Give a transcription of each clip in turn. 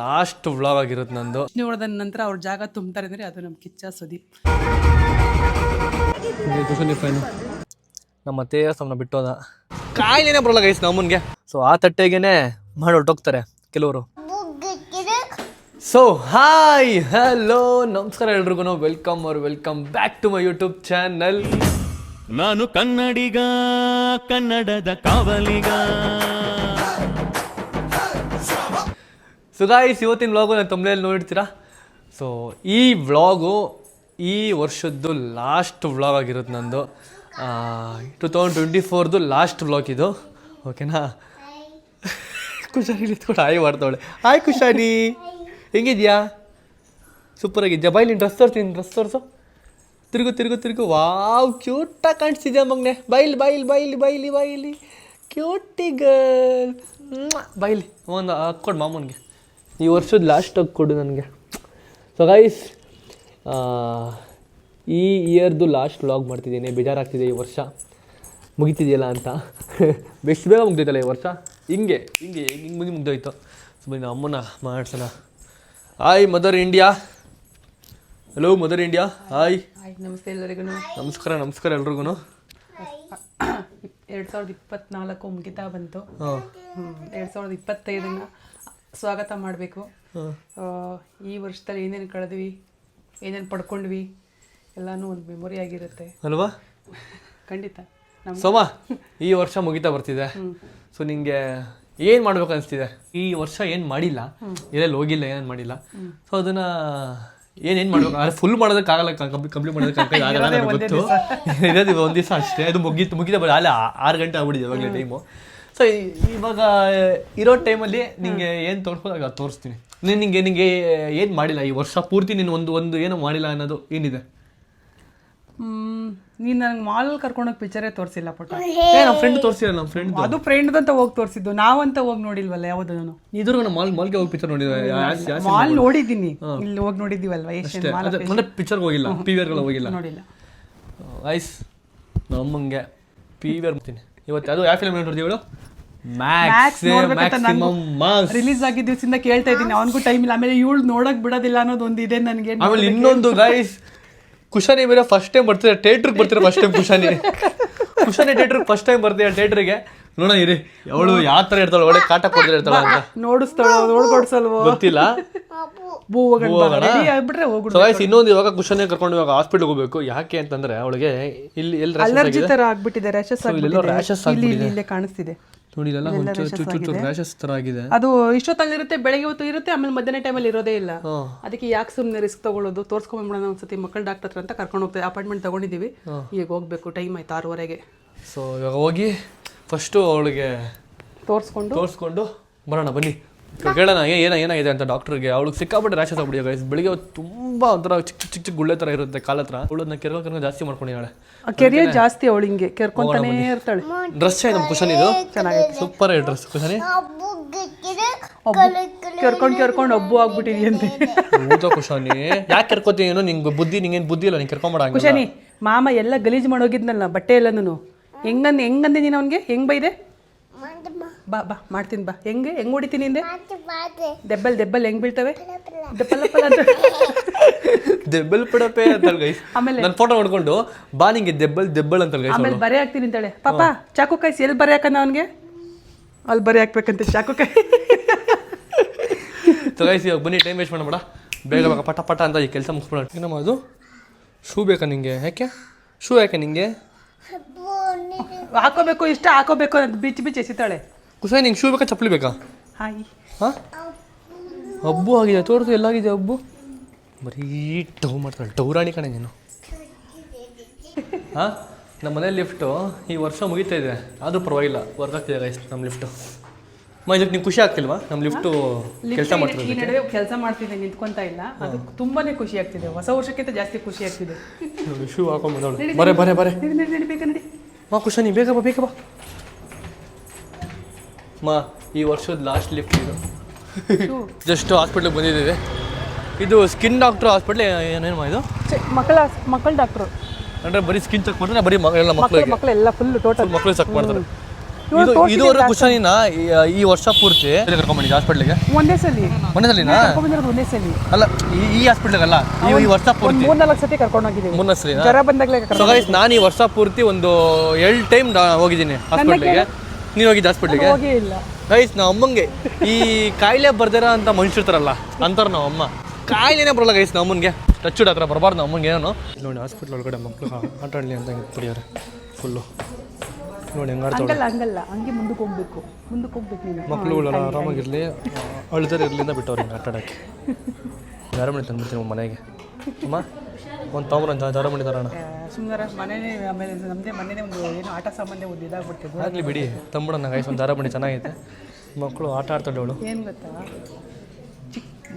Last vlog ಆಗಿರುತ್ತೆ ನಂದು. ನೋಡಿದ ನಂತರ ಅವ್ರ ಜಾಗ ತುಂಬ್ತಾರೆ ಅಂದ್ರೆ ಅದು ನಮ್ಮ ಕಿಚ್ಚ ಸುದೀಪ್ ನಮ್ಮ ಅತ್ತೆಯ ಸಮನ ಬಿಟ್ಟೋದ ಕಾಯಿಲೆನೇ ಬರಲ್ಲ ಗೈಸ್ ನಮ್ಮನ್ಗೆ. ಸೊ ಆ ತಟ್ಟೆಗೆನೆ ಮಾಡಿ ಹೊರ್ಟೋಗ್ತಾರೆ ಕೆಲವರು. ಸೊ ಹಾಯ್ ಹಲೋ ನಮಸ್ಕಾರ ಎಲ್ರಿಗೂ. ವೆಲ್ಕಮ್ ಅವ್ರ welcome back to my YouTube channel ನಾನು ಕನ್ನಡಿಗ ಕನ್ನಡದ ಕಾವಲಿಗ. ಸೊ ಗಾಯ್ಸ್ ಇವತ್ತಿನ ವ್ಲಾಗು ನಾನು ತೊಂಬಲೆಯಲ್ಲಿ ನೋಡಿರ್ತೀರಾ? ಸೊ ಈ ವ್ಲಾಗು ಈ ವರ್ಷದ್ದು ಲಾಸ್ಟ್ ವ್ಲಾಗ್ ಆಗಿರುತ್ತೆ ನಂದು. ಟು ತೌಸಂಡ್ ಟ್ವೆಂಟಿ ಫೋರ್ದು ಲಾಸ್ಟ್ ವ್ಲಾಗ್ ಇದು. ಓಕೆನಾ ಖುಷಾನಿ ಕೂಡ ಹಾಯ್ ಮಾಡ್ತಾವಳೆ. ಹಾಯ್ ಖುಷಾನಿ ಹೆಂಗಿದ್ಯಾ? ಸೂಪರ್ ಆಗಿದ್ಯಾ? ಬಾಯ್ ನೀನು ಡ್ರೆಸ್ ತೋರಿಸ್ತೀನಿ ಡ್ರೆಸ್ ತೋರಿಸು. ತಿರುಗು ತಿರುಗು ತಿರುಗು. ವಾವ್ ಕ್ಯೂಟಾಗಿ ಕಾಣಿಸ್ತಿದ್ಯಾ ಮಗ್ನೆ? ಬೈಲಿ ಬೈಲಿ ಬೈಲಿ ಬೈಲಿ ಬೈಲಿ. ಕ್ಯೂಟಿ ಗರ್ಲ್ ಬೈಲಿ, ಒಂದು ಹಾಕ್ಕೊಡು ಮಾಮೂನಿಗೆ. ಈ ವರ್ಷದ ಲಾಸ್ಟ್ ಕೊಡು ನನಗೆ. ಸೊ ಗೈಸ್ ಈ ಇಯರ್ದು ಲಾಸ್ಟ್ ವ್ಲಾಗ್ ಮಾಡ್ತಿದ್ದೀನಿ. ಬೇಜಾರಾಗ್ತಿದೆ ಈ ವರ್ಷ. ಮುಗಿತಿದೆಯಲ್ಲ ಅಂತ. ಬೆಸ್ಟ್ ಬೇಗ ಮುಗ್ದೈತಲ್ಲ ಈ ವರ್ಷ? ಹಿಂಗೆ ಹಿಂಗೆ ಹಿಂಗೆ ಮುಗಿ ಮುಗ್ದೋಯ್ತು. ಸುಮ್ಮನೆ ಅಮ್ಮನ ಮಾಡ್ಸೋಣ. Hi mother India hello mother India hi hi ನಮಸ್ತೆ ಎಲ್ಲರಿಗೂ. ನಮಸ್ಕಾರ ನಮಸ್ಕಾರ ಎಲ್ರಿಗೂ ಎರಡು ಸಾವಿರದ ಇಪ್ಪತ್ನಾಲ್ಕು ಮುಗಿತಾ ಬಂತು. ಹ್ಞೂ ಎರಡು ಸಾವಿರದ ಇಪ್ಪತ್ತೈದನ್ನ ಸ್ವಾಗತ ಮಾಡಬೇಕು. ಈ ವರ್ಷದಲ್ಲಿ ಏನೇನು ಕಳೆದ್ವಿ ಏನೇನು ಪಡ್ಕೊಂಡ್ವಿ ಎಲ್ಲಾನು ಒಂದು ಮೆಮೊರಿ ಆಗಿರುತ್ತೆ. ಅಲ್ವಾ? ಖಂಡಿತ. ಸೋಮ ಈ ವರ್ಷ ಮುಗಿತಾ ಬರ್ತಿದೆ. ಸೊ ನಿಂಗೆ ಏನು ಮಾಡ್ಬೇಕು ಅನಿಸ್ತಿದೆ? ಈ ವರ್ಷ ಏನು ಮಾಡಿಲ್ಲ? ಎಲ್ಲೆಲ್ಲಿ ಹೋಗಿಲ್ಲ ಏನೇನು ಮಾಡಿಲ್ಲ? ಸೊ ಅದನ್ನ ಏನೇನು ಮಾಡ್ಬೇಕು? ಅದೇ ಫುಲ್ ಮಾಡೋದಕ್ಕಾಗಲ್ಲ ಕಂಪ್ಲೀಟ್ ಮಾಡೋದಕ್ಕೆ ಆಗಲ್ಲ ಗೊತ್ತು. ಇರೋದು ಒಂದು ದಿವಸ ಅಷ್ಟೇ. ಅದು ಮುಗಿತು ಮುಗಿದ ಬರ ಅಲ್ಲೇ ಆರು ಗಂಟೆ ಆಗ್ಬಿಟ್ಟಿದೆ ಇವಾಗಲೇ ಟೈಮು ಸೊ ಇವಾಗ ಇರೋ ಟೈಮಲ್ಲಿ ನಿಂಗೆ ಏನು ತೋರಿಸ್ಬೋದು ಅದು ತೋರಿಸ್ತೀನಿ. ನೀನು ನಿಂಗೆ ನಿಂಗೆ ಏನು ಮಾಡಿಲ್ಲ? ಈ ವರ್ಷ ಪೂರ್ತಿ ನೀನು ಒಂದು ಒಂದು ಏನು ಮಾಡಿಲ್ಲ ಅನ್ನೋದು ಏನಿದೆ? ನೀನು ನನಗೆ ಮಾಲ್ ಕರ್ಕೊಂಡೋಗಿ ಪಿಕ್ಚರೇ ತೋರಿಸಿಲ್ಲ ಪುಟ್ಟ. ಏ ನಮ್ಮ ಫ್ರೆಂಡ್ ತೋರಿಸಿಲ್ಲ ನಮ್ಮ ಫ್ರೆಂಡ್ ಅದು ಫ್ರೆಂಡ್ ಅಂತ ಹೋಗಿ ತೋರಿಸಿದ್ದು. ನಾವಂತ ಹೋಗಿ ನೋಡಿಲ್ವಲ್ಲ ಯಾವ್ದು ನಾನು ಇದ್ರು ನಾನು ಮಾಲ್ ಮಾಲ್ಗೆ ಹೋಗಿ ಪಿಕ್ಚರ್ ನೋಡಿದ್ರೆ ಮಾಲ್ ನೋಡಿದ್ದೀನಿ. ಇಲ್ಲಿ ಹೋಗಿ ನೋಡಿದ್ದೀವಲ್ವ? ಏಷ್ಯನ್ ಮಾಲ್ ಅದೇ ಮೊನ್ನೆ ಪಿಕ್ಚರ್ಗೆ ಹೋಗಿಲ್ಲ. ಪಿ ವಿ ಆರ್ಗೆಲ್ಲ ಹೋಗಿಲ್ಲ. ನೋಡಿಲ್ಲ. ಐಸ್ ನಮ್ಮಂಗೆ ಪಿ ಮಾಡ್ತೀನಿ. ಬರ್ತೀನಿ ಇವತ್ತು ಅದು ಯಾವ ಫಿಲ್ಮ್ ನೋಡಿದ್ದೀವಳು ರಿಲೀಸ್ ಆಗಿದ್ದ ದಿವಸದಿಂದ ಕೇಳ್ತಾ ಇದ್ದೀನಿ. ಅವನಿಗೂ ಟೈಮ್ ಇಲ್ಲ. ಆಮೇಲೆ ಇವಳು ನೋಡಕ್ ಬಿಡೋದಿಲ್ಲ ಅನ್ನೋದು ಒಂದು ಇದೆ ನನಗೆ. ಆಮೇಲೆ ಇನ್ನೊಂದು ಗೈಸ್ ಕುಶಾನಿ ಬೇರೆ ಫಸ್ಟ್ ಟೈಮ್ ಬರ್ತಿದ್ರೆ ಥಿಯೇಟ್ರಿಗೆ ಬರ್ತೀರ ಫಸ್ಟ್ ಟೈಮ್ ಕುಶಾನಿ. ಕುಶಾನಿ ಥಿಯೇಟ್ರಿಗೆ ಫಸ್ಟ್ ಟೈಮ್ ಬರ್ತೀಯ ಥಿಯೇಟ್ರಿಗೆ ನೋಡೋಣ ಇರಿ. ಅವಳು ಯಾವ ಥರ ಇರ್ತಾಳೆ? ಒಳ್ಳೆ ಕಾಟ ಕೊಡ್ತಾ ಇರ್ತಾಳೆ ಅಂತ. ನೋಡಿಸ್ತಾಳೋ ನೋಡ್ಕೊಡ್ಸಲ್ವೋ ಗೊತ್ತಿಲ್ಲ. ಗೈಸ್ ಇನ್ನೊಂದು ಇವಾಗ ಕುಶಾನಿ ಕರ್ಕೊಂಡು ಇವಾಗ ಹಾಸ್ಪಿಟಲ್ ಹೋಗ್ಬೇಕು. ಯಾಕೆ ಅಂತಂದ್ರೆ ಅವಳಿಗೆ ಇಲ್ಲಿ ಎಲ್ಲಿ ಅಲರ್ಜಿ ತರ ಆಗ್ಬಿಟ್ಟಿದೆ ರ್ಯಾಶಸ್ ಇಲ್ಲೇ ಕಾಣಿಸ್ತಿದೆ. ನೋಡಿ ಇಲ್ಲೆಲ್ಲ ಒಂಚೂರು ಚೂರು ಚೂರು ರ್ಯಾಶಸ್ ಥರ ಆಗಿದೆ ಅದು ಇಷ್ಟೊತ್ತಲ್ಲಿರುತ್ತೆ ಬೆಳಗ್ಗೆ ಹೊತ್ತು ಇರುತ್ತೆ ಆಮೇಲೆ ಮಧ್ಯಾಹ್ನ ಟೈಮಲ್ಲಿ ಇರೋದೇ ಇಲ್ಲ. ಅದಕ್ಕೆ ಯಾಕೆ ಸುಮ್ಮನೆ ರಿಸ್ಕ್ ತಗೊಳ್ಳೋದು? ತೋರಿಸ್ಕೊಂಬಿಡೋಣ ಒಂದ್ಸತಿ ಮಕ್ಕಳ ಡಾಕ್ಟರ್ ಹತ್ರ ಅಂತ ಕರ್ಕೊಂಡು ಹೋಗ್ತೇವೆ ಅಪಾಯಿಂಟ್ಮೆಂಟ್ ತಗೊಂಡಿದ್ದೀವಿ. ಈಗ ಹೋಗ್ಬೇಕು ಟೈಮ್ ಆಯ್ತು ಆರೂವರೆಗೆ. ಸೊ ಇವಾಗ ಹೋಗಿ ಫಸ್ಟು ಅವಳಿಗೆ ತೋರಿಸ್ಕೊಂಡು ತೋರಿಸ್ಕೊಂಡು ಬರೋಣ ಬನ್ನಿ. ಕೇಳೋಣ ಏನೋ ಏನ ಏನಾಗಿದೆ ಅಂತ ಡಾಕ್ಟರ್ಗೆ ಅವಳಿಗೆ ಸಿಕ್ಕಾಪಟ್ಟೆ ರ್ಯಾಶಸ್ ಆಗ್ಬಿಡಿ ಗೈಸ್ ಬೆಳಿಗ್ಗೆ ತುಂಬ ಒಂಥರ ಚಿಕ್ಕ ಚಿಕ್ಕ ಚಿಕ್ಕ ಗುಳ್ಳೆ ಥರ ಇರುತ್ತೆ ಕಾಲ ಹತ್ರ. ಅವಳನ್ನ ಕೆರ್ಕೊ ಜಾಸ್ತಿ ಮಾಡ್ಕೊಂಡಿದ್ದಾಳೆ. ಕೆರಿಯರ್ ಜಾಸ್ತಿ ಅವಳು ಹಿಂಗೆ ಕೆರ್ಕೊಂತಾನೇ ಇರ್ತಾಳೆ ಡ್ರೆಸ್ ನಮ್ಮ ಕುಶನ್ ಇದು? Super dress Kushani. ಕೆರ್ಕೊಂಡು ಕೆರ್ಕೊಂಡು ಹಬ್ಬು ಆಗ್ಬಿಟ್ಟಿದೆಯಂತೆ ಊಟ ಕುಶಾನಿ. ಯಾಕೆ ಕೆರ್ಕೋತೀನೋ ಏನು ನಿಂಗೆ ಬುದ್ಧಿ ನಿಂಗೇನು ಬುದ್ಧಿ ಇಲ್ಲ ನೀನು ಕೆರ್ಕೊಂಬೇಡ ಕುಶನಿ ಖುಷನಿ ಮಾಮ ಎಲ್ಲ ಗಲೀಜ್ ಮಾಡೋಗಿದ್ನಲ್ಲ ಬಟ್ಟೆ ಎಲ್ಲನೂ. ಹೆಂಗಂದ್ ಹೆಂಗಂದೆ ನೀನು ಅವನಿಗೆ? ಹೆಂಗ್ ಬೈದೆ? ಬಾ ಬಾ ಮಾಡ್ತೀನಿ ಬಾ. ಹೆಂಗೆ? ಹೆಂಗ್ ಹೊಡಿತೀನಿ ಹಿಂದೆ? ದೆಬ್ಬಲ್ ದೆಬ್ಬಲ್ ಹೆಂಗೆ ಬೀಳ್ತವೆ? ದೆಬ್ಬಲ್ ದೆಬ್ಬಲ್ ಅಂತ. ದೆಬ್ಬಲ್ ಬಿಡಪೆ ಅಂತ ಗೈಸ್ ಆಮೇಲೆ? ನನ್ನ ಫೋಟೋ ನೋಡ್ಕೊಂಡು ಬಾ ನಿಂಗೆ ದೆಬ್ಬಲ್ ದೆಬ್ಬಲ್ ಅಂತ ಗೈಸ್ ಆಮೇಲೆ ಬರೆ ಹಾಕ್ತೀನಿ ಅಂತಾಳೆ ಪಾಪ ಚಾಕು ಕಾಯಿಸಿ ಎಲ್ಲಿ ಬರೆ ಹಾಕನ ಅವನಿಗೆ? ಅಲ್ಲಿ ಬರೆ ಹಾಕ್ಬೇಕಂತ ಚಾಕು ಕಾಯಿ. ಸೊ ಗೈಸ್ ಇವಾಗ ಬನ್ನಿ ಟೈಮ್ ವೇಸ್ಟ್ ಮಾಡಬೇಡ. ಬೇಗ ಬೇಗ ಪಟ ಪಟ ಅಂತ ಈ ಕೆಲಸ ಮುಗಿಸ್ಬಿಡೋಣ. ಏನಮ್ಮ ಅದು? ಶೂ ಬೇಕಾ ನಿಂಗೆ? ಯಾಕೆ? ಶೂ ಯಾಕೆ ನಿಂಗೆ? ಹಾಕೋಬೇಕು ಇಷ್ಟ ಹಾಕೋಬೇಕು ಅಂತ ಬಿಚ್ಚಿ ಬಿಚ್ಚಿ ಎಸಿತಾಳೆ. ಕುಸ ನಿಂಗೆ ಶೂ ಬೇಕಾ ಚಪ್ಪಲಿ ಬೇಕಾ? ಹಾಯ್ ಹಾಂ? ಹಬ್ಬು ಆಗಿದೆ ತೋರಿಸು ಎಲ್ಲಾಗಿದೆ ಹಬ್ಬು ಬರೀ ಟವ್ ಮಾಡ್ತಾಳೆ ಟೌರಾಣಿ ಕಣೆ ನೀನು. ಹಾಂ? ನಮ್ಮ ಮನೆ ಲಿಫ್ಟು ಈ ವರ್ಷ ಮುಗಿತಾ ಇದೆ. ಆದರೂ ಪರವಾಗಿಲ್ಲ ವರ್ಕ್ ಆಗ್ತಿದೆ ಗೈಸ್ ನಮ್ಮ ಲಿಫ್ಟು ಮ ಇದಕ್ಕೆ ನೀವು ಖುಷಿ ಆಗ್ತಿಲ್ವಾ? ನಮ್ಮ ಲಿಫ್ಟು ಕೆಲಸ ಈ ಮಾಡ್ತಿರೋದು ನಡುವೆ ಕೆಲಸ ಮಾಡ್ತಿದ್ದೆ ನಿಂತ್ಕೊಂತ ಇಲ್ಲ. ಅದು ತುಂಬಾನೇ ಖುಷಿ ಆಗ್ತಿದೆ. ಹೊಸ ವರ್ಷಕ್ಕಿಂತ ಜಾಸ್ತಿ ಖುಷಿ ಆಗ್ತಿದೆ. ಶೂ ಹಾಕೊಂಡ್ ಬಂದವಳು. ಬರೇ ಬರೇ ಬರೇ. ನಡಿ ನಡಿ ನಡಿ ಬೇಗ ನಡಿ. ಮಾ ಖುಷಿ ನೀ ಬೇಗ ಬಾ ಬೇಗ ಬಾ. ಮಾ ಈ ವರ್ಷದ ಲಾಸ್ಟ್ ಲಿಫ್ಟ್ ಇದು. ಜಸ್ಟ್ ಹಾಸ್ಪಿಟ್ಲಿಗೆ ಬಂದಿದ್ದೀವಿ. ಇದು ಸ್ಕಿನ್ ಡಾಕ್ಟರ್ ಹಾಸ್ಪಿಟ್ಲ್ ಏನೇನು ಇದು? ಮಕ್ಕಳ ಮಕ್ಕಳ ಡಾಕ್ಟ್ರು ಅಂದರೆ ಬರೀ ಸ್ಕಿನ್ ಚೆಕ್ ಮಾಡಿದ್ರೆ ಬರೀ ಮಕ್ಕಳೆಲ್ಲ ಮಕ್ಕಳಿಗೆ ಮಕ್ಕಳೆಲ್ಲ ಫುಲ್ ಟೋಟಲ್ ಮಕ್ಕಳು ಚೆಕ್ ಮಾಡ್ತಾರೆ. ಇದು ಇದುವರೆಗೂ ಕುಶನಿನ ಈ ವರ್ಷ ಪೂರ್ತಿ? ಕರ್ಕೊಂಡ್ಬಂದಿದ್ದೆ ಹಾಸ್ಪಿಟ್ಲಿಗೆ ಒಂದೇ ಸಲಿ. ಒಂದೇ ಸಲಿನಾ? ಒಂದೇ ಸಲ. ಅಲ್ಲ ಈ ಈ ಹಾಸ್ಪಿಟ್ಲಿಗೆ ಅಲ್ಲ ಈ ಈ ವರ್ಷ ಪೂರ್ತಿ? ಮೂರ್ನಾಲ್ಕು ಸತಿ ಕರ್ಕೊಂಡು ಹೋಗಿದ್ದೀವಿ ಮುನ್ನ ಸಲಿನಾ? ಜ್ವರ ಬಂದಾಗಲೇ ಸೊ ಗೈಸ್ ನಾನು ಈ ವರ್ಷ ಪೂರ್ತಿ ಒಂದು ಏಳು ಟೈಮ್ ಹೋಗಿದ್ದೀನಿ ಹಾಸ್ಪಿಟ್ಲಿಗೆ ನೀನು ಹೋಗಿದ್ದ ಹಾಸ್ಪಿಟ್ಲಿಗೆ ಹೋಗೇ ಇಲ್ಲ. ಗೈಸ್ ನಮ್ಮ ಅಮ್ಮಂಗೆ ಈ ಕಾಯಿಲೆ ಬರ್ದಿರ ಅಂತ ಮನುಷ್ಯರ್ತಾರಲ್ಲ ಅಂತಾರೆ ನಾವು ಅಮ್ಮ. ಕಾಯಿಲೆನೇ ಬರಲ್ಲ ಗೈಸ್ ನಮ್ಮ ಅಮ್ಮನಿಗೆ. ಟಚ್ ಹತ್ರ ಬರಬಾರ್ದು ನಮ್ಮ ಅಮ್ಮಂಗೆ ಏನೋ. ನೋಡಿ ಹಾಸ್ಪಿಟ್ಲ್ ಒಳಗಡೆ ಮಕ್ಕಳು ಆಟ ಆಡಲಿ ಅಂತ ಕುಡಿಯೋರೆ ಫುಲ್ಲು ನೋಡಿ ಹೆಂಗೆ ಆಡ್ತಾವೆ ಹಂಗಲ್ಲ ಹಂಗಲ್ಲ. ಹಂಗೆ ಮುಂದಕ್ಕೆ ಹೋಗ್ಬೇಕು. ಮುಂದಕ್ಕೆ ಹೋಗ್ಬೇಕು ನೀನು. ಆರಾಮಾಗಿರಲಿ ಅಳ್ದರಿರಲಿಂದ ಬಿಟ್ಟವ್ರೆ ಹಿಂಗೆ ಆಟ ಆಡೋಕ್ಕೆ ಜಾರಮಣಿ ತಂದ್ಬಿಡ್ತೀನಿ ಮನೆಗೆ. ಅಮ್ಮ ಒಂದು ತೊಗೊಂಬರ ದಾರಮಣಿ ತರೋಣ. ಸುಮ್ಮನೆ ಮನೇನೆ ಆಮೇಲೆ ನಮ್ಮದೇ ಮನೇನೆ ಒಂದು ಏನು ಆಟ ಸಾಮಾನ್ಯ ಒಂದು ಇದಾಗ್ಬಿಡ್ತೀವಿ ಆಗಲಿ ಬಿಡಿ ತಂಬಿಡೋಣ ಗೈಸ್ ಒಂದು ದಾರಮಣಿ ಚೆನ್ನಾಗೈತೆ. ಮಕ್ಕಳು ಆಟ ಆಡ್ತಾಳೆ ಅವಳು. ಏನು ಗೊತ್ತಾ?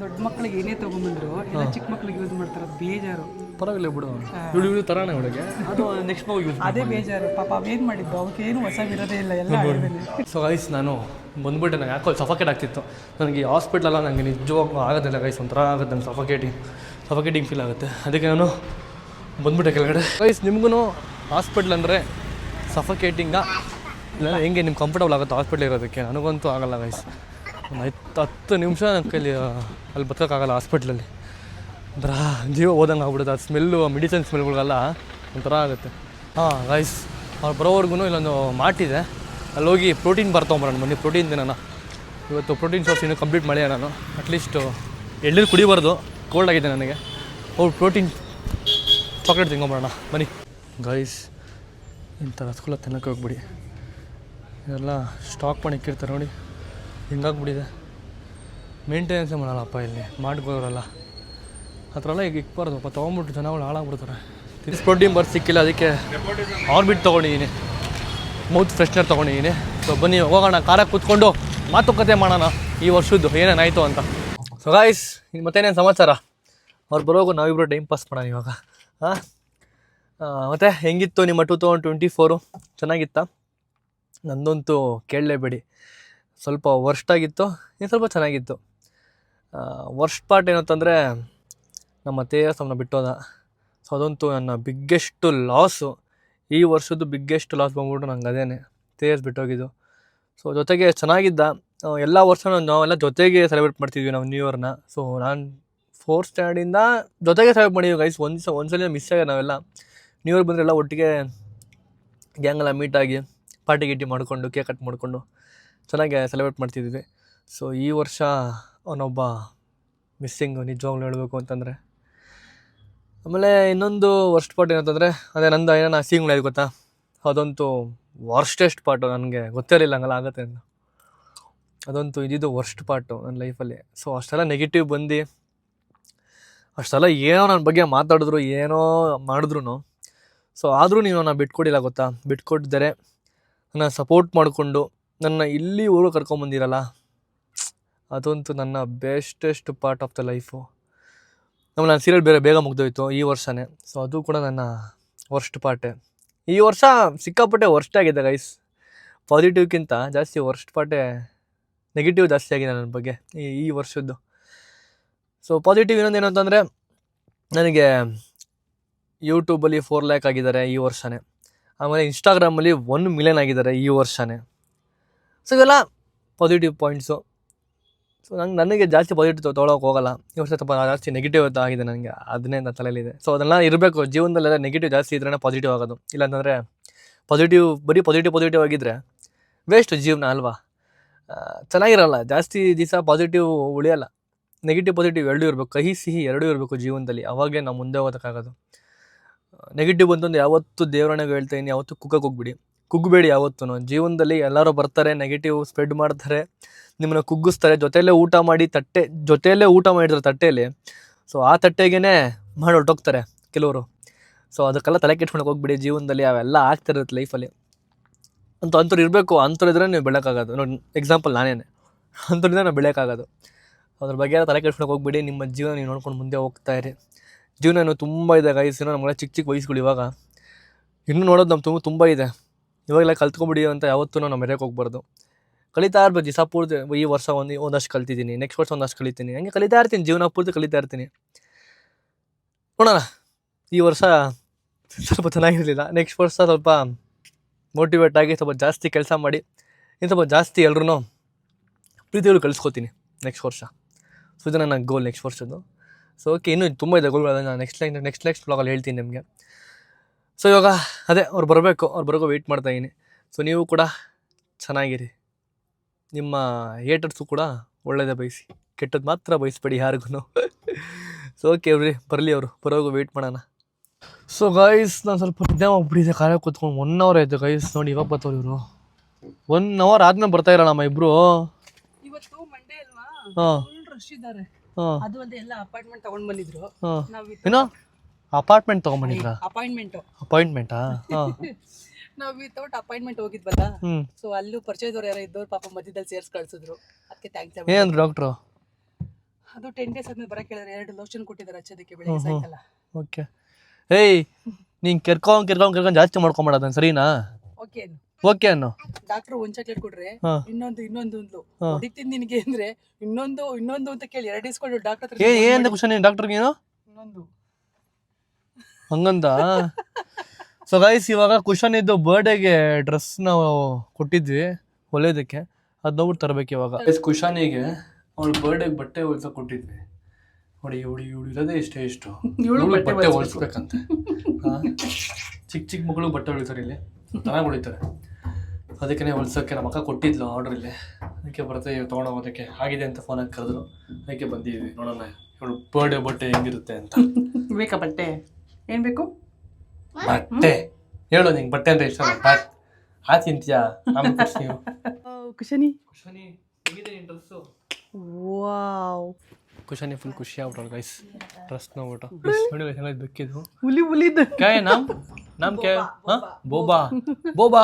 ದೊಡ್ಡ ಮಕ್ಕಳಿಗೆ ಏನೇ ತೊಗೊಂಬಂದ್ರು ಎಲ್ಲ ಚಿಕ್ಕ ಮಕ್ಕಳಿಗೆ ಯೂಸ್ ಮಾಡ್ತಾರೆ ಬೇಜಾರು. ಪರವಾಗಿಲ್ಲ ಬಿಡು ಇವಳು ಇವಳು ತರಾಣ ಅವಳಿಗೆ. ಅದು ನೆಕ್ಸ್ಟ್ ಮಗು ಯೂಸ್ ಅದೇ ಬೇಜಾರು. ಪಾಪ ಅವೇನು ಮಾಡಿದ್ದು? ಅವಕ್ಕೆ ಏನು ಹೊಸ ಇರೋದೇ ಇಲ್ಲ ಎಲ್ಲ. ಸೊ ಗೈಸ್ ನಾನು ಬಂದ್ಬಿಟ್ಟೆ ನಂಗೆ ಯಾಕೋ ಸಫಕೇಟ್ ಆಗ್ತಿತ್ತು. ನನಗೆ ಈ ಹಾಸ್ಪಿಟ್ಲಲ್ಲ ನನಗೆ ನಿಜವಾಗ್ಲೂ ಆಗೋದಿಲ್ಲ ಗೈಸ್ ಒಂಥರ ಆಗುತ್ತೆ ನಂಗೆ ಸಫಕೇಟಿಂಗ್ ಸಫಕೇಟಿಂಗ್ ಫೀಲ್ ಆಗುತ್ತೆ. ಅದಕ್ಕೆ ನಾನು ಬಂದ್ಬಿಟ್ಟೆ ಕೆಳಗಡೆ. ಗೈಸ್ ನಿಮಗೂ ಹಾಸ್ಪಿಟ್ಲ್ ಅಂದರೆ ಸಫಕೇಟಿಂಗ ಇಲ್ಲ ಹೆಂಗೆ ನಿಮ್ಗೆ ಕಂಫರ್ಟಬಲ್ ಆಗುತ್ತೆ ಹಾಸ್ಪಿಟ್ಲ್ ಇರೋದಕ್ಕೆ? ನನಗಂತೂ ಆಗಲ್ಲ ಗೈಸ್ ಒಂದು ಹತ್ತು ಹತ್ತು ನಿಮಿಷ ನನ್ನ ಕೈಲಿ ಅಲ್ಲಿ ಬದುಕೋಕ್ಕಾಗಲ್ಲ ಹಾಸ್ಪಿಟ್ಲಲ್ಲಿ ಒಂಥರ ಜೀವ ಹೋದಂಗೆ ಆಗ್ಬಿಡುತ್ತೆ. ಆ ಸ್ಮೆಲ್ಲು ಮೆಡಿಸಿನ್ ಸ್ಮೆಲ್ಗಳಿಗೆಲ್ಲ ಒಂಥರ ಆಗುತ್ತೆ. ಹಾಂ ರೈಸ್ ಅವ್ರು ಬರೋವರೆಗೂ ಇಲ್ಲೊಂದು ಮಾಟಿದೆ. ಅಲ್ಲಿ ಹೋಗಿ ಪ್ರೋಟೀನ್ ಬರ್ತೊಂಬರೋಣ ಬನ್ನಿ ಪ್ರೋಟೀನ್ ದಿನ ಇವತ್ತು ಪ್ರೋಟೀನ್ ಸೋರ್ಸ್ ಇನ್ನೂ ಕಂಪ್ಲೀಟ್ ಮಾಡಿ ನಾನು. ಅಟ್ಲೀಸ್ಟು ಎಳ್ಳೀರು ಕುಡಿಬಾರ್ದು. ಕೋಲ್ಡ್ ಆಗಿದೆ ನನಗೆ. ಅವ್ರು ಪ್ರೋಟೀನ್ ಚಾಕ್ಲೇಟ್ ತಿನ್ಕೊಂಬರೋಣ ಬನ್ನಿ. ಗೈಸ್ ಇಂಥ ರಸಗುಲ್ಲ ತಿನ್ನೋಕೆ ಹೋಗ್ಬಿಡಿ. ಇದೆಲ್ಲ ಸ್ಟಾಕ್ ಮಾಡಿ ಇಕ್ಕಿರ್ತಾರೆ ನೋಡಿ. ಹಿಂಗಾಗ್ಬಿಟ್ಟಿದೆ. ಮೇಂಟೆನೆನ್ಸೇ ಮಾಡಲ್ಲಪ್ಪ ಇಲ್ಲಿ ಮಾಡ್ಕೋರಲ್ಲ ಆ ಥರ ಎಲ್ಲ ಈಗ ಇಕ್ಬಾರ್ದು, ಅಪ್ಪ ತೊಗೊಂಬಿಟ್ಟು ಜನಗಳು ಹಾಳಾಗ್ಬಿಡ್ತಾರೆ. ಪ್ರೋಟೀನ್ ಬರ್ ಸಿಕ್ಕಿಲ್ಲ, ಅದಕ್ಕೆ ಆರ್ಬಿಟ್ ತೊಗೊಂಡಿದ್ದೀನಿ. ಮೌತ್ ಫ್ರೆಶ್ನರ್ ತೊಗೊಂಡಿದ್ದೀನಿ. ಸೊ ಬನ್ನಿ, ಹೋಗೋಣ ಕಾರಾಗಿ ಕೂತ್ಕೊಂಡು ಮಾತುಕತೆ ಮಾಡೋಣ ಈ ವರ್ಷದ್ದು ಏನೇನಾಯಿತು ಅಂತ. ಸೊ ಗಾಯ್ಸ್ ಇನ್ನು ಮತ್ತೇನೇನು ಸಮಾಚಾರ? ಅವ್ರು ಬರೋಗು ನಾವಿಬ್ಬರು ಟೈಮ್ ಪಾಸ್ ಮಾಡೋಣ ಇವಾಗ. ಹಾಂ ಮತ್ತು ಹೆಂಗಿತ್ತು ನಿಮ್ಮ ಟೂ ತೌಸಂಡ್ ಟ್ವೆಂಟಿ ಫೋರು ಚೆನ್ನಾಗಿತ್ತಾ? ನಂದಂತೂ ಕೇಳಲೇಬೇಡಿ. ಸ್ವಲ್ಪ ವರ್ಸ್ಟ್ ಆಗಿತ್ತು ಇನ್ನು ಸ್ವಲ್ಪ ಚೆನ್ನಾಗಿತ್ತು. ವರ್ಸ್ಟ್ ಪಾರ್ಟ್ ಏನಂತಂದರೆ ನಮ್ಮ ತೇಜಸ್ ಅವನ್ನ ಬಿಟ್ಟೋದ. ಸೊ ಅದಂತೂ ನನ್ನ ಬಿಗ್ಗೆಸ್ಟು ಲಾಸು ಈ ವರ್ಷದ್ದು ಬಿಗ್ಗೆಸ್ಟ್ ಲಾಸ್ ಬಂದ್ಬಿಟ್ಟು ನಂಗೆ ಅದೇನೆ, ತೇಜಸ್ ಬಿಟ್ಟೋಗಿದ್ದು. ಸೊ ಜೊತೆಗೆ ಚೆನ್ನಾಗಿದ್ದ. ಎಲ್ಲ ವರ್ಷ ನಾವೆಲ್ಲ ಜೊತೆಗೆ ಸೆಲೆಬ್ರೇಟ್ ಮಾಡ್ತಿದ್ವಿ ನಾವು ನ್ಯೂ ಇಯರ್ನ ಸೊ ನಾನು ಫೋರ್ತ್ ಸ್ಟ್ಯಾಂಡಿಂದ ಜೊತೆಗೆ ಸೆಲೆಬ್ರೇಟ್ ಮಾಡಿದ್ವಿ ಗೈಸ್ ಒಂದು ದಿವಸ, ಒಂದ್ಸಲ ಮಿಸ್ ಆಗಿದೆ ನಾವೆಲ್ಲ. ನ್ಯೂ ಇಯರ್ ಬಂದರೆ ಎಲ್ಲ ಒಟ್ಟಿಗೆ ಗ್ಯಾಂಗೆಲ್ಲ ಮೀಟಾಗಿ ಪಾರ್ಟಿ ಗಿಟ್ಟಿ ಮಾಡಿಕೊಂಡು ಕೇಕ್ ಕಟ್ ಮಾಡಿಕೊಂಡು. ಚೆನ್ನಾಗಿ ಸೆಲೆಬ್ರೇಟ್ ಮಾಡ್ತಿದ್ದೀವಿ ಸೊ ಈ ವರ್ಷ ಅವನೊಬ್ಬ ಮಿಸ್ಸಿಂಗು ನಿಜವಾಗ್ಲೂ ಹೇಳಬೇಕು ಅಂತಂದರೆ, ಆಮೇಲೆ ಇನ್ನೊಂದು ವರ್ಸ್ಟ್ ಪಾರ್ಟ್ ಏನಂತಂದರೆ, ಅದೇ ನಂದು ಏನೋ ಸಿಂಗ್ಳು ಆಯ್ತು ಗೊತ್ತಾ? ಅದಂತೂ ವರ್ಸ್ಟೆಸ್ಟ್ ಪಾರ್ಟು ನನಗೆ ಗೊತ್ತೇ ಇರಲಿಲ್ಲ, ಹಂಗೆಲ್ಲ ಆಗುತ್ತೆ ಅಂತ. ಅದಂತೂ ಇದಿದ್ದು ವರ್ಸ್ಟ್ ಪಾರ್ಟು ನನ್ನ ಲೈಫಲ್ಲಿ ಸೊ ಅಷ್ಟೆಲ್ಲ ನೆಗೆಟಿವ್ ಬಂದು, ಅಷ್ಟೆಲ್ಲ ಏನೋ ನನ್ನ ಬಗ್ಗೆ ಮಾತಾಡಿದ್ರು, ಏನೋ ಮಾಡಿದ್ರು ಸೊ ಆದರೂ ನೀವು ನಾನು ಬಿಟ್ಕೊಡಿಲ್ಲ ಗೊತ್ತಾ? ಬಿಟ್ಕೊಟ್ಟಿದ್ದಾರೆ, ನನ್ನ ಸಪೋರ್ಟ್ ಮಾಡಿಕೊಂಡು ನನ್ನ ಇಲ್ಲಿ ಊರು ಕರ್ಕೊಂಬಂದಿರಲ್ಲ ಅದಂತೂ ನನ್ನ bestest part of the life ನಮ್ಮ ನನ್ನ ಸೀರಿಯಲ್ ಬೇರೆ ಬೇಗ ಮುಗ್ದೋಯ್ತು ಈ ವರ್ಷನೇ. ಸೊ ಅದು ಕೂಡ ನನ್ನ ವರ್ಸ್ಟ್ ಪಾರ್ಟೆ ಈ ವರ್ಷ ಸಿಕ್ಕಾಪಟ್ಟೆ ವರ್ಸ್ಟ್ ಆಗಿದೆ ಗೈಸ್ ಪಾಸಿಟಿವ್ಗಿಂತ ಜಾಸ್ತಿ ವರ್ಸ್ಟ್ ಪಾರ್ಟೆ ನೆಗೆಟಿವ್ ಜಾಸ್ತಿ ಆಗಿದೆ ನನ್ನ ಬಗ್ಗೆ ಈ ಈ ವರ್ಷದ್ದು. ಸೊ ಪಾಸಿಟಿವ್ ಇನ್ನೊಂದು ಏನು ಅಂತಂದರೆ, ನನಗೆ ಯೂಟ್ಯೂಬಲ್ಲಿ ಫೋರ್ ಲ್ಯಾಕ್ ಆಗಿದ್ದಾರೆ ಈ ವರ್ಷನೇ. ಆಮೇಲೆ ಇನ್ಸ್ಟಾಗ್ರಾಮಲ್ಲಿ ಒನ್ ಮಿಲಿಯನ್ ಆಗಿದ್ದಾರೆ ಈ ವರ್ಷನೇ. ಸೊ ಇವೆಲ್ಲ ಪಾಸಿಟಿವ್ ಪಾಯಿಂಟ್ಸು ಸೊ ನಂಗೆ, ನನಗೆ ಜಾಸ್ತಿ ಪಾಸಿಟಿವ್ ತೊಗೊಳಕ್ಕೆ ಹೋಗಲ್ಲ. ಈ ವರ್ಷ ಸ್ವಲ್ಪ ಜಾಸ್ತಿ ನೆಗೆಟಿವ್ ಆಗಿದೆ ನನಗೆ ಅದನ್ನೇ ನನ್ನ ತಲೆಯಲ್ಲಿದೆ. ಸೊ ಅದೆಲ್ಲ ಇರಬೇಕು. ಜೀವನದಲ್ಲೆಲ್ಲ ನೆಗೆಟಿವ್ ಜಾಸ್ತಿ ಇದ್ರೇ ಪಾಸಿಟಿವ್ ಆಗೋದು. ಇಲ್ಲಾಂತಂದರೆ ಪಾಸಿಟಿವ್ ಬರೀ ಪಾಸಿಟಿವ್ ಪಾಸಿಟಿವ್ ಆಗಿದ್ದರೆ ವೇಸ್ಟ್ ಜೀವನ ಅಲ್ವಾ? ಚೆನ್ನಾಗಿರಲ್ಲ. ಜಾಸ್ತಿ ದಿವಸ ಪಾಸಿಟಿವ್ ಉಳಿಯಲ್ಲ. ನೆಗೆಟಿವ್ ಪಾಸಿಟಿವ್ ಎರಡೂ ಇರಬೇಕು. ಕಹಿ, ಸಿಹಿ ಎರಡೂ ಇರಬೇಕು ಜೀವನದಲ್ಲಿ. ಅವಾಗಲೇ ನಾವು ಮುಂದೆ ಹೋಗೋದಕ್ಕಾಗೋದು. ನೆಗೆಟಿವ್ ಬಂತಂದು ಯಾವತ್ತೂ ದೇವರಣೆಗೆ ಹೇಳ್ತಾ ಇದ್ದೀನಿ ಯಾವತ್ತೂ ಕುಕ್ಕಕ್ಕೆ ಹೋಗ್ಬಿಡಿ. ಕುಗ್ಬೇಡಿ ಯಾವತ್ತೂ. ಜೀವನದಲ್ಲಿ ಎಲ್ಲರೂ ಬರ್ತಾರೆ ನೆಗೆಟಿವ್ ಸ್ಪ್ರೆಡ್ ಮಾಡ್ತಾರೆ, ನಿಮ್ಮನ್ನ ಕುಗ್ಗಿಸ್ತಾರೆ. ಜೊತೆಯಲ್ಲೇ ಊಟ ಮಾಡಿ ತಟ್ಟೆ, ಜೊತೆಯಲ್ಲೇ ಊಟ ಮಾಡಿದ್ರು ತಟ್ಟೆಯಲ್ಲಿ. ಸೊ ಆ ತಟ್ಟೆಗೇ ಮಾಡಿ ಹೊರ್ಟೋಗ್ತಾರೆ ಕೆಲವರು. ಸೊ ಅದಕ್ಕೆಲ್ಲ ತಲೆ ಕೆಟ್ಕೊಂಡು ಹೋಗ್ಬಿಡಿ. ಜೀವನದಲ್ಲಿ ಅವೆಲ್ಲ ಆಗ್ತಿರುತ್ತೆ ಲೈಫಲ್ಲಿ ಅಂತ ಅಂಥವ್ರು ಇರಬೇಕು. ಅಂಥವ್ರು ಇದ್ರೆ ನೀವು ಬೆಳಕಾಗೋದು ನೋಡಿ ಎಕ್ಸಾಂಪಲ್ ನಾನೇನೆ. ಅಂಥವ್ರಿಂದ ನಾನು ಬೆಳೆಯೋಕ್ಕಾಗೋದು. ಅದ್ರ ಬಗ್ಗೆ ಎಲ್ಲ ತಲೆ ಕೆಡ್ಸ್ಕೊಂಡು ಹೋಗ್ಬಿಡಿ. ನಿಮ್ಮ ಜೀವನ ನೀವು ನೋಡ್ಕೊಂಡು ಮುಂದೆ ಹೋಗ್ತಾ ಇರಿ. ಜೀವನ ತುಂಬ ಇದೆ ಇನ್ನೂ ನಮ್ಗೆಲ್ಲ ಚಿಕ್ಕ ಚಿಕ್ಕ ವಯಸ್ಸುಗಳು ಇವಾಗ. ಇನ್ನೂ ನೋಡೋದು ನಮ್ಮ ತುಂಬ ತುಂಬ ಇದೆ. ಇವಾಗೆಲ್ಲ ಕಲ್ತ್ಕೊಬಿಡಿ ಅಂತ ಯಾವತ್ತೂ ನಾವು ಮೆರೆಯೋಕೆ ಹೋಗ್ಬಾರ್ದು. ಕಲಿತಾ ಇರ್ಬೋದು ದಿವಸ ಪೂರ್ತಿ ಈ ವರ್ಷ ಒಂದು, ಒಂದಷ್ಟು ಕಲ್ತಿದ್ದೀನಿ ನೆಕ್ಸ್ಟ್ ವರ್ಷ ಒಂದಷ್ಟು ಕಲಿತೀನಿ. ಹಂಗೆ ಕಲಿತಾ ಇರ್ತೀನಿ, ಜೀವನ ಪೂರ್ತಿ ಕಲಿತಾ ಇರ್ತೀನಿ. ನೋಡೋಣ, ಈ ವರ್ಷ ಸ್ವಲ್ಪ ಚೆನ್ನಾಗಿರಲಿಲ್ಲ. ನೆಕ್ಸ್ಟ್ ವರ್ಷ ಸ್ವಲ್ಪ ಮೋಟಿವೇಟ್ ಆಗಿ ಸ್ವಲ್ಪ ಜಾಸ್ತಿ ಕೆಲಸ ಮಾಡಿ, ಇನ್ನು ಸ್ವಲ್ಪ ಜಾಸ್ತಿ ಎಲ್ಲರೂ ಪ್ರೀತಿಗಳು ಕಳಿಸ್ಕೊತೀನಿ ನೆಕ್ಸ್ಟ್ ವರ್ಷ. ಸೊ ಇದು ನನ್ನ ಗೋಲ್ ನೆಕ್ಸ್ಟ್ ವರ್ಷದ್ದು. ಸೊ ಓಕೆ ಇನ್ನೂ ತುಂಬ ಇದೆ ಗೋಲ್ಗಳು ನಾನು ನೆಕ್ಸ್ಟ್ ನೆಕ್ಸ್ಟ್ ನೆಕ್ಸ್ಟ್ ಬ್ಲಾಗಲ್ಲಿ ಹೇಳ್ತೀನಿ ನಿಮಗೆ. ಸೊ ಇವಾಗ ಅದೇ ಅವ್ರು ಬರಬೇಕು ಅವ್ರು ಬರೋಕ್ಕೂ ವೆಯ್ಟ್ ಮಾಡ್ತಾಯಿದ್ದೀನಿ ಸೊ ನೀವು ಕೂಡ ಚೆನ್ನಾಗಿರಿ. ನಿಮ್ಮ ಏಟರ್ಸು ಕೂಡ ಒಳ್ಳೆಯದೇ ಬಯಸಿ. ಕೆಟ್ಟದ್ದು ಮಾತ್ರ ಬಯಸ್ಬೇಡಿ ಯಾರಿಗೂ ಸೊ ಓಕೆ ಅವ್ರಿ ಬರಲಿ ಅವರು. ಬರೋಗು ವೆಯ್ಟ್ ಮಾಡೋಣ. ಸೊ ಗೈಸ್ ನಾನು ಸ್ವಲ್ಪ ನಿದ್ದೆ ಮಾಡ್ಬಿಟ್ಟಿದ್ದೆ. ಕಾಲ ಕೂತ್ಕೊಂಡು ಒನ್ ಅವರ್ ಆಯಿತು ಗೈಸ್ ನೋಡಿ ಇವಾಗ ಬರ್ತವ್ರು ಇವರು. ಒನ್ ಅವರ್ ಆದ್ಮೇಲೆ ಬರ್ತಾ ಇರೋಣ ನಮ್ಮ ಇಬ್ರು. ಇವತ್ತು ಮಂಡೇ ಅಲ್ವಾ? ಹಾಂ. ರಶ್ ಇದ್ದಾರೆ. ಹಾಂ. ಅದು ಅಲ್ಲದೆ ಎಲ್ಲ ಅಪಾರ್ಟ್ಮೆಂಟ್ ತಗೊಂಡ್ ಬಂದಿದ್ರು. ಹಾಂ. ನಾವ್ ಏನೋ ಅಪಾರ್ಟ್ಮೆಂಟ್ ತಗೊಂಡ್ಬಂದಿದ್ರ ಅಪಾಯಿಂಟ್ಮೆಂಟ್ ಅಪಾಯಿಂಟ್ಮೆಂಟ್ ನಾವು ವಿತೌಟ್ ಅಪಾಯಿಂಟ್ಮೆಂಟ್ ಹೋಗಿದ್ವಲ್ಲ? ಸೊ ಅಲ್ಲೂ ಪರಿಚಯದವ್ರು ಯಾರೋ ಇದ್ದವ್ರು ಪಾಪ ಮಧ್ಯದಲ್ಲಿ ಸೇರ್ಸ್ ಕಳ್ಸಿದ್ರು. ಅದಕ್ಕೆ ಥ್ಯಾಂಕ್ಸ್ ಏನಂದ್ರು ಡಾಕ್ಟ್ರು ಅದು ಟೆನ್ ಡೇಸ್ ಆದ್ಮೇಲೆ ಬರಕ್ಕೆ ಹೇಳಿದ್ರೆ ಎರಡು ಲೋಷನ್ ಕೊಟ್ಟಿದ್ದಾರೆ ಹಚ್ಚೋದಕ್ಕೆ ಬೆಳಿಗ್ಗೆ ಸಾಯಂಕಾಲ. ಓಕೆ ಏಯ್ ನೀನ್ ಕೆರ್ಕೊಂಡ್ ಕೆರ್ಕೊಂಡ್ ಕೆರ್ಕೊಂಡ್ ಜಾಸ್ತಿ ಮಾಡ್ಕೊಂಬೇಡ ಸರಿನಾ? ಓಕೆ ಓಕೆ ಅನ್ನು. ಡಾಕ್ಟರ್ ಒಂದ್ ಚಾಕ್ಲೇಟ್ ಕೊಡ್ರೆ ಹಾ. ಇನ್ನೊಂದು ಇನ್ನೊಂದು ಒಂದು ಹಾ. ಹೊಡಿತೀನಿ ನಿನಗೆ ಅಂದ್ರೆ ಇನ್ನೊಂದು ಇನ್ನೊಂದು ಅಂತ ಕೇಳಿ ಎರಡು ಇಸ್ಕೊಂಡು ಡಾಕ್ಟರ್ ಏ ಏನು ಮಾಡಿ, ಕ್ವಶನ್ ಡಾಕ್ಟರ್ ಏನು ಇನ್ನೊಂದು. ಹಂಗಂದ? ಸೊ ಗೈಸ್ ಇವಾಗ ಕುಶನ್ ಇದ್ದು ಬರ್ಡೇಗೆ ಡ್ರೆಸ್ ನಾವು ಕೊಟ್ಟಿದ್ವಿ ಹೊಲಿಯೋದಕ್ಕೆ. ಅದು ನೋಡ್ಬಿಟ್ಟು ತರಬೇಕು ಇವಾಗ. ಕುಶಾನಿಗೆ ಅವಳ ಬರ್ಡೇಗೆ ಬಟ್ಟೆ ಹೊಲ್ಸ ಕೊಟ್ಟಿದ್ವಿ. ನೋಡಿ ಇವಳು ಇವಳು ಇರೋದೇ ಇಷ್ಟೇ ಇಷ್ಟು. ಇವ್ಳು ಬಟ್ಟೆ ಬಟ್ಟೆ ಹೊಲ್ಸ್ಬೇಕು. ಹೊಲಿಸ್ಬೇಕಂತೆ? ಚಿಕ್ಕ ಚಿಕ್ಕ ಮಕ್ಕಳು ಬಟ್ಟೆ ಹೊಳಿತಾರೆ ಇಲ್ಲಿ. ಚೆನ್ನಾಗಿ ಹೊಳಿತಾರೆ ಅದಕ್ಕೆ ಹೊಲ್ಸೋಕ್ಕೆ ನಮ್ಮ ಅಕ್ಕ ಕೊಟ್ಟಿದ್ಲು ಆರ್ಡರ್ ಇಲ್ಲಿ. ಅದಕ್ಕೆ ಬರುತ್ತೆ ತೊಗೊಂಡು ಹೋಗೋದಕ್ಕೆ ಆಗಿದೆ ಅಂತ ಫೋನಾಗಿ ಕರೆದ್ರು. ಅದಕ್ಕೆ ಬಂದಿದ್ವಿ ನೋಡೋಣ ಇವಳು ಬರ್ಡೇ ಬಟ್ಟೆ ಹೆಂಗಿರುತ್ತೆ ಅಂತ. ಬೇಕಾ ಬಟ್ಟೆ ಏನ್ ಬೇಕು? ಬಟ್ಟೆ. ಹೇಳು ನಿಂಗೆ ಬಟ್ಟೆ ಅಂದ್ರೆ ಇಷ್ಟ ಬಟ್ ಆ ತಿಂತೀಯಾ? ಕುಶನಿ. ಕುಶನಿ ವಾವ್. ಕುಶಾನಿ ಫುಲ್ ಖುಷಿ ಆಗ್ಬಿಟ್ರು ಗೈಸ್ ಡ್ರೆಸ್ ನೋಡ್ಬಿಟ್ಟು. ನೋಡಿ guys, ಹೆಂಗೈತೆ ಬೆಕ್ಕಿದ್ದು? ಹುಲಿ ಹುಲಿದ ಕ್ಯಾ ನಮ್ ನಮ್ ಕ್ಯಾ ಹೈ? ಬೋಬಾ. ಬೋಬಾ.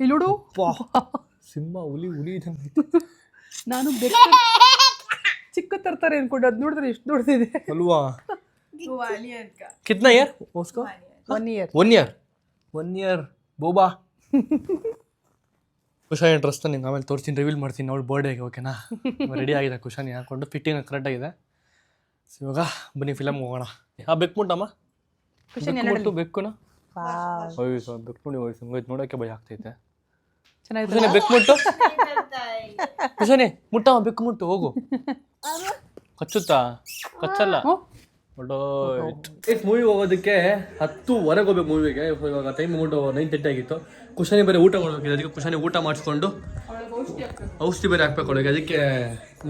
ಇಲ್ಲೋಡು ಸಿಂಹ ಹುಲಿ ಹುಲಿ ಇದ್ದಂಗೆ ನಾನು ಬೆಕ್ಕ ಚಿಕ್ಕ ತರ್ತಾರೆ ಅನ್ಕೊಂಡು. ಅದು ನೋಡಿದ್ರೆ ಎಷ್ಟು ದೊಡ್ಡದಿದೆ. ಅಲ್ವಾ? ಕಿತ್ನಾ ಇಯರ್ उसको one year one year one year ಬೋಬಾ ಕುಶಾನಿ ಡ್ರೆಸ್ನ ನಿಂಗೆ ಆಮೇಲೆ ತೋರಿಸ್ತೀನಿ ರಿವೀಲ್ ಮಾಡ್ತೀನಿ ಅವಳು ಬರ್ಡೇಗೆ ಓಕೆನಾ ರೆಡಿ ಆಗಿದೆ ಕುಶಾನಿ ಹಾಕೊಂಡು ಫಿಟ್ಟಿಂಗ್ ಕರೆಕ್ಟಾಗಿದೆ ಸೊ ಇವಾಗ ಬನ್ನಿ ಫಿಲಮ್ಗೆ ಹೋಗೋಣ ಆ ಬೆಕ್ಕು ಮುಟ್ಟಮ್ಮ ಕುಶನಿ ಬೆಕ್ಕು ಬೆಕ್ಕುನ ವಾವ್ ವಯಸ್ಸು ಬೆಕ್ಕು ನೋಡಿ ವಯಸ್ಸು ಹಂಗೈತೆ ನೋಡೋಕ್ಕೆ ಭಯ ಆಗ್ತೈತೆ ಚೆನ್ನಾಗಿದೆ ಕುಶಾನಿ ಬೆಕ್ಕು ಮುಟ್ಟು ಕುಶಾನಿ ಮುಟ್ಟಮ್ಮ ಬೆಕ್ಕು ಮುಟ್ಟು ಹೋಗು ಕಚ್ಚುತ್ತಾ ಕಚ್ಚಲ್ಲ ಮೂವಿ ಹೋಗೋದಕ್ಕೆ ಹತ್ತುವರೆಗೆ ಹೋಗ್ಬೇಕು ಮೂವಿಗೆ ಇವಾಗ ಟೈಮ್ ಮುಟ್ಟು ನೈನ್ ತರ್ಟಿ ಆಗಿತ್ತು. ಕುಶಾನಿ ಬೇರೆ ಊಟ ಮಾಡ್ಬೇಕಿದೆ ಅದಕ್ಕೆ ಕುಶಾನಿ ಊಟ ಮಾಡಿಸ್ಕೊಂಡು ಔಷಧಿ ಬೇರೆ ಹಾಕ್ಬೇಕು ಅವಳಿಗೆ ಅದಕ್ಕೆ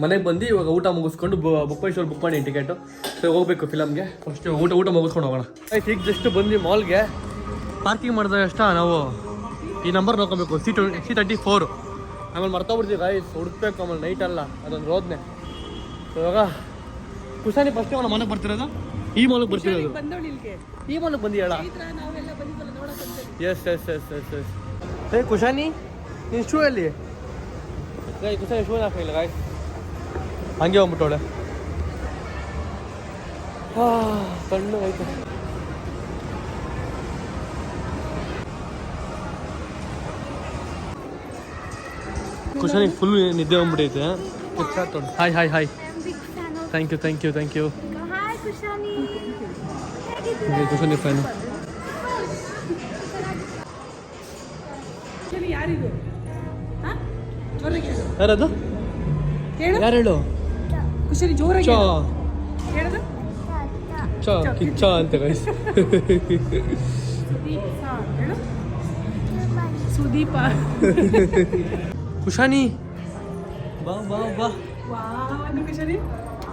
ಮನೆಗೆ ಬಂದು ಇವಾಗ ಊಟ ಮುಗಿಸ್ಕೊಂಡು ಬುಕ್ ಮೈ ಬುಕ್ ಮಾಡಿ ಟಿಕೆಟು ಹೋಗ್ಬೇಕು ಫಿಲಮ್ಗೆ ಫಸ್ಟ್ ಊಟ ಊಟ ಮುಗಿಸ್ಕೊಂಡು ಹೋಗೋಣ. ಆಯ್ತು ಈಗ ಜಸ್ಟ್ ಬಂದು ಮಾಲ್ಗೆ ಪಾರ್ಕಿಂಗ್ ಮಾಡಿದಾಗ ಅಷ್ಟ ನಾವು ಈ ನಂಬರ್ ನೋಡ್ಕೊಬೇಕು. C twenty C thirty four ಆಮೇಲೆ ಮರ್ತೋಗ್ಬಿಡ್ತೀವಿ ಗಾಯ್ಸ್ ಹುಡುಕ್ಬೇಕು ಆಮೇಲೆ ನೈಟ್ ಅಲ್ಲ. ಅದೊಂದು ರೋದ್ನೆ. ಇವಾಗ ಕುಶಾನಿ ಫಸ್ಟ್ ಅವನ ಮನೆಗೆ ಬರ್ತಿರೋದು? ಈ ಮಾಲಿಗೆ ಬರ್ತಿರೋದು? ಈ ಮಾಲಿಗೆ ಬಂದಿ ಹೇಳ. ಈ ತರ ನಾವೆಲ್ಲ ಬಂದಿದ್ದಲ್ಲ ನೋಡಕ್ ಬಂದಿದ್ದೀವಿ. Yes yes yes yes yes ಏ ಕುಶಾನಿ ನೀನು ಶೂ ಎಲ್ಲಿ? ಗಾಯ್ ಕುಶಾನಿ ಶೂ ಹಾಕಿಲ್ಲ ಗಾಯ್ ಹಂಗೆ ಹೋಗ್ಬಿಟ್ಟವಳೆ ಕಣ್ಣು ಆಯ್ತು ಕುಶಾನಿ ಫುಲ್ ನಿದ್ದೆ ಹೋಗ್ಬಿಟ್ಟೈತೆ hi hi hi thank you thank you thank you Hi, Kushani. Kushani fan Kushani ಯಾರಿದು? ಹಾ? ಜೋರಾಗಿ ಹೇಳು. ಯಾರದು? ಹೇಳು. ಯಾರು ಹೇಳು ಕುಶನಿ ಜೋರಾಗಿ ಚಾ. ಹೇಳು. ಹೇಳದು? ಚಾ ಕಿಚ್ಚ ಅಂತ ಗೈಸ್ ಹೇಳು. ಸುದೀಪ. ಕುಶಾನಿ ಬಾ ಬಾ ಬಾ. ವಾವನ್ನು ಕುಶನಿ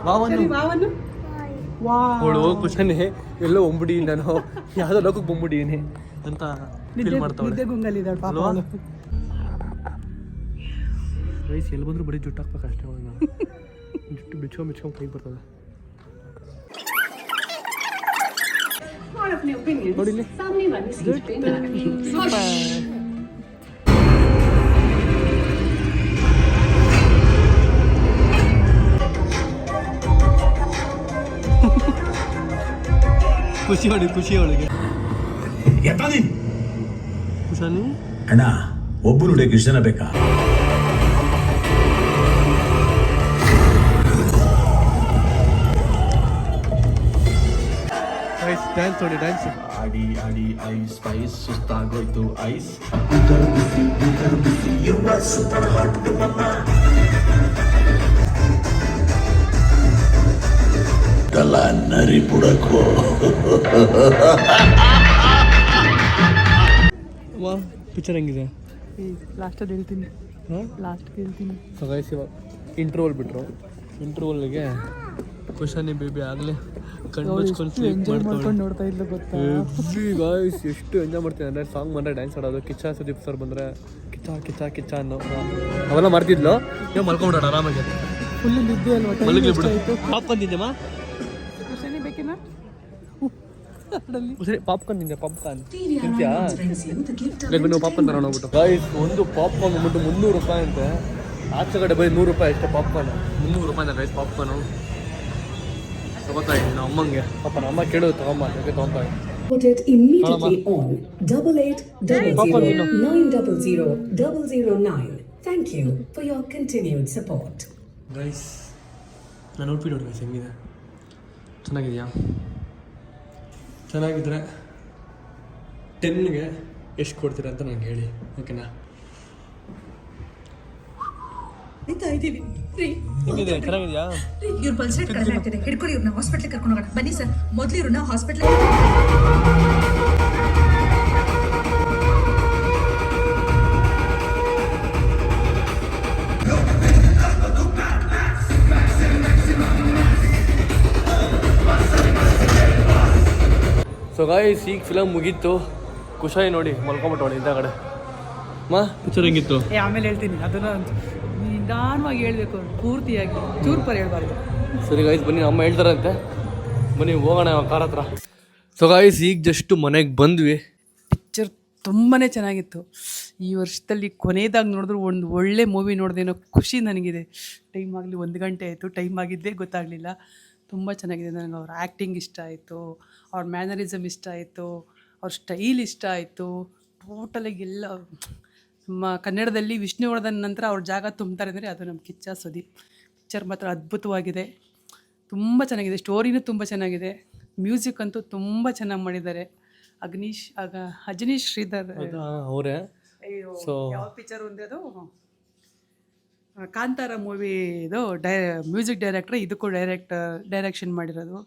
ವಾವನು. ಅವಳು ಕುಶನೆ. ಎಲ್ಲೋ ಒಂಬುಡಿ ನಾನು ಯಾವುದೋ ಲೋಕಕ್ಕೆ ಬೊಂಬುಡಿಯೇನೆ ಅಂತ ಫೀಲ್ ಮಾಡ್ತಾವಳೆ. ವಯಸ್ಸು ಎಲ್ಲಿ ಬಂದ್ರು ಬರೀ ಜುಟ್ಟು ಹಾಕ್ಬೇಕು ಅಷ್ಟೇ ಅವಳು ಜುಟ್ಟು ಬಿಚ್ಕೊಂಡ್ ಬಿಚ್ಕೊಂಡ್ ಕೈಗೆ ಬರ್ತದೆ. ನೋಡಿ ಖುಷಿಯೊಳಗೆ ಖುಷಿಯೊಳಗೆ ಎತ್ತ ನೀನು ಸನಿ ಅಣ್ಣ ಒಬ್ಬರು ಹಿಡಿಯೋಕೆ ಇಷ್ಟು ಜನ ಬೇಕಾ ಡ್ಯಾನ್ಸ್ ನೋಡಿ ಡ್ಯಾನ್ಸ್ ಆಡಿ ಆಡಿ ಐಸ್ ಐಸ್ ಸುಸ್ತಾಗೋಯ್ತು ಐಸ್ ಬಿಸಿ ಬಿಸಿ ಯುವ ಸೂಪರ್ ಹಾಟ್ ತಲ ನರಿ ಬುಡಕು ವಾ ಪಿಕ್ಚರ್ ಹೆಂಗಿದೆ? ಲಾಸ್ಟಲ್ಲಿ ಹೇಳ್ತೀನಿ. ಹಾಂ? ಲಾಸ್ಟ್ ಹೇಳ್ತೀನಿ. ಸೊ ಗಾಯ್ಸ್ ಇವಾಗ ಇಂಟ್ರೋಲ್ ಬಿಟ್ರು ಇಂಟ್ರೋಲ್ಗೆ ಕುಶಾನಿ ಬೇಬಿ ಆಗಲೇ ಕಣ್ಣು ಮುಚ್ಕೊಂಡು ನೋಡ್ತಾ ಇದ್ಲು ಗೊತ್ತಾ? ಗಾಯ್ಸ್ ಎಷ್ಟು ಎಂಜಾಯ್ ಮಾಡ್ತೀನಿ ಅಂದರೆ ಸಾಂಗ್ ಬಂದರೆ ಡ್ಯಾನ್ಸ್ ಆಡೋದು ಕಿಚ್ಚ ಸುದೀಪ್ ಸರ್ ಬಂದರೆ ಕಿಚ್ಚ ಕಿಚ್ಚ ಕಿಚ್ಚ ಅನ್ನೋ ಅವೆಲ್ಲ ಮಾಡ್ತಿದ್ಲು? ನೀವು ಮಲ್ಕೊಂಡ್ಬಿಡೋಣ ಆರಾಮಾಗಿ. ಫುಲ್ ನಿದ್ದೆ ಅಲ್ವಾ? ಮಲಗಿ ಬಿಡು. ಪಾಪ್ ಬೇಕೇನಾ ಸರಿ ಪಾಪ್ಕಾರ್ನ್ ತಿಂದೆ ಪಾಪ್ಕಾರ್ನ್ ತಿಂತ್ಯಾ? ನೀವು ಪಾಪ್ಕಾರ್ನ್ ತರೋಣ ಹೋಗ್ಬಿಟ್ಟು. ಗಾಯ್ಸ್ ಒಂದು ಪಾಪ್ಕಾರ್ನ್ ಬಂದ್ಬಿಟ್ಟು ಮುನ್ನೂರು ರೂಪಾಯಿ ಅಂತೆ. ಆಚೆ ಕಡೆ ಬರೀ ನೂರು ರೂಪಾಯಿ ಅಷ್ಟೇ ಪಾಪ್ಕಾರ್ನ್ ಮುನ್ನೂರು ರೂಪಾಯಿ ಗೈಸ್ ಪಾಪ್ಕಾರ್ನು ತಗೋತಾ ಇದ್ದೀನಿ ನಮ್ಮ ಅಮ್ಮಂಗೆ. ಪಾಪ ನಮ್ಮ ಅಮ್ಮ ಕೇಳೋದು ತಗೊಂಬ ಅದಕ್ಕೆ ತಗೊಂತ Put it immediately on double eight double zero nine double zero double zero nine. Thank you for your continued support. Guys ನಾನು ಔಟ್ಫಿಟ್ ನೋಡಿ ಗೈಸ್ ಹೆಂಗಿದೆ? ಚೆನ್ನಾಗಿದೆಯಾ? ಚೆನ್ನಾಗಿದ್ರೆ ಟೆನ್ಗೆ ಎಷ್ಟು ಕೊಡ್ತೀರಾ ಅಂತ ನನಗೆ ಹೇಳಿ ಓಕೆನಾ? ಇದ್ದೀವಿ. ರೀ ಹೆಂಗಿದೆ ಚೆನ್ನಾಗಿದೆಯಾ ಇವ್ರ ಪಲ್ಸ್ ರೇಟ್ ಕಡಿಮೆ ಆಗ್ತಿದೆ ಹಿಡ್ಕೊಳ್ಳಿ ಇವ್ರನ್ನ ಹಾಸ್ಪಿಟ್ಲಿಗೆ ಕರ್ಕೊಂಡು ಹೋಗೋಣ. ಬನ್ನಿ ಸರ್ ಮೊದಲು ಇವ್ರನ್ನ ಹಾಸ್ಪಿಟ್ಲ್ ಸೊ ಗಾಯ್ಸ್ ಈಗ ಫಿಲಮ್ ಮುಗೀತು. ಖುಷಾಯಿ ನೋಡಿ ಮಲ್ಕೊಂಬಿಟ್ಟು ಇಂಥ ಕಡೆ ಮಾ? ಪಿಕ್ಚರ್ ಹೆಂಗಿತ್ತು? ಏ ಆಮೇಲೆ ಹೇಳ್ತೀನಿ. ಅದನ್ನ ನಿಧಾನವಾಗಿ ಹೇಳಬೇಕು ಪೂರ್ತಿಯಾಗಿ. ಚೂರು ಪರಿ ಹೇಳ್ಬಾರ್ದು. ಸರಿ ಗಾಯ್ಸ್ ಬನ್ನಿ ಅಮ್ಮ ಹೇಳ್ತಾರಂತೆ. ಬನ್ನಿ ಹೋಗೋಣ ಕಾರ್ ಹತ್ರ. ಸೊ ಗಾಯ್ಸ್ ಈಗ ಜಸ್ಟ್ ಮನೆಗೆ ಬಂದ್ವಿ. ಪಿಕ್ಚರ್ ತುಂಬಾ ಚೆನ್ನಾಗಿತ್ತು. ಈ ವರ್ಷದಲ್ಲಿ ಕೊನೆಯದಾಗಿ ನೋಡಿದ್ರು ಒಂದು ಒಳ್ಳೆ ಮೂವಿ ನೋಡಿದೇನೋ ಖುಷಿ ನನಗಿದೆ. ಟೈಮ್ ಆಗಲಿ ಒಂದು ಗಂಟೆ ಆಯಿತು. ಟೈಮ್ ಆಗಿದ್ದೇ ಗೊತ್ತಾಗಲಿಲ್ಲ. ತುಂಬ ಚೆನ್ನಾಗಿದೆ. ನನಗೆ ಅವ್ರ ಆ್ಯಕ್ಟಿಂಗ್ ಇಷ್ಟ ಆಯಿತು ಅವ್ರ ಮ್ಯಾನರಿಸಮ್ ಇಷ್ಟ ಆಯಿತು ಅವ್ರ ಸ್ಟೈಲ್ ಇಷ್ಟ ಆಯಿತು. ಟೋಟಲಾಗಿ ಎಲ್ಲ ನಮ್ಮ ಕನ್ನಡದಲ್ಲಿ ವಿಷ್ಣುವರ್ಧನ್ ನಂತರ ಅವ್ರ ಜಾಗ ತುಂಬ್ತಾರೆ ಅಂದರೆ ಅದು ನಮ್ಮ ಕಿಚ್ಚ ಸುದೀಪ್ ಪಿಕ್ಚರ್ ಮಾತ್ರ ಅದ್ಭುತವಾಗಿದೆ. ತುಂಬ ಚೆನ್ನಾಗಿದೆ. ಸ್ಟೋರಿನೂ ತುಂಬ ಚೆನ್ನಾಗಿದೆ. ಮ್ಯೂಸಿಕ್ ಅಂತೂ ತುಂಬ ಚೆನ್ನಾಗಿ ಮಾಡಿದ್ದಾರೆ. ಅಗ್ನೀಶ್ ಆಗ ಅಜನೀಶ್ ಶ್ರೀಧರ್ ಅವರೇ? ಸೊ ಯಾವ ಪಿಕ್ಚರ್ ಒಂದೇ ಅದು? ಕಾಂತಾರ ಮೂವಿದು ಡೈ ಮ್ಯೂಸಿಕ್ ಡೈರೆಕ್ಟ್ರ್ ಇದಕ್ಕೂ ಡೈರೆಕ್ಟ್ ಡೈರೆಕ್ಷನ್ ಮಾಡಿರೋದು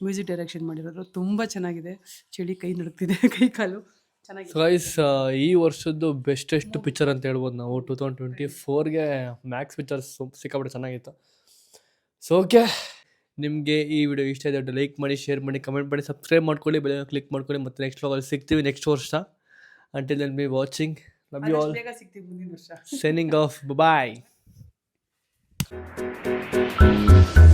ಮ್ಯೂಸಿಕ್ ಡೈರೆಕ್ಷನ್ ಮಾಡಿರೋದು. ತುಂಬ ಚೆನ್ನಾಗಿದೆ. ಚಳಿ ಕೈ ನಡುತ್ತಿದೆ ಕೈ ಕಾಲು ಚೆನ್ನಾಗಿದೆ. ಈ ವರ್ಷದ್ದು ಬೆಸ್ಟೆಸ್ಟ್ ಪಿಕ್ಚರ್ ಅಂತ ಹೇಳ್ಬೋದು ನಾವು. ಟೂ ತೌಸಂಡ್ ಟ್ವೆಂಟಿ ಫೋರ್ಗೆ ಮ್ಯಾಕ್ಸ್ ಪಿಕ್ಚರ್ಸ್ ಸಿಕ್ಕಾಬಿಟ್ಟು ಚೆನ್ನಾಗಿತ್ತು. ಸೊ ಓಕೆ ನಿಮಗೆ ಈ ವಿಡಿಯೋ ಇಷ್ಟ ಇದೆ ಲೈಕ್ ಮಾಡಿ ಶೇರ್ ಮಾಡಿ ಕಮೆಂಟ್ ಮಾಡಿ ಸಬ್ಸ್ಕ್ರೈಬ್ ಮಾಡ್ಕೊಳ್ಳಿ ಬೆಲೆ ಕ್ಲಿಕ್ ಮಾಡ್ಕೊಳ್ಳಿ ಮತ್ತು ನೆಕ್ಸ್ಟ್ ವ್ಲಾಗಲ್ಲಿ ಸಿಗ್ತೀವಿ ನೆಕ್ಸ್ಟ್ ವರ್ಷ. Until then be watching love you all ಬೇಗ ಸಿಗ್ತೀವಿ ಮುಂದಿನ ವರ್ಷ. Signing off bye Thank you.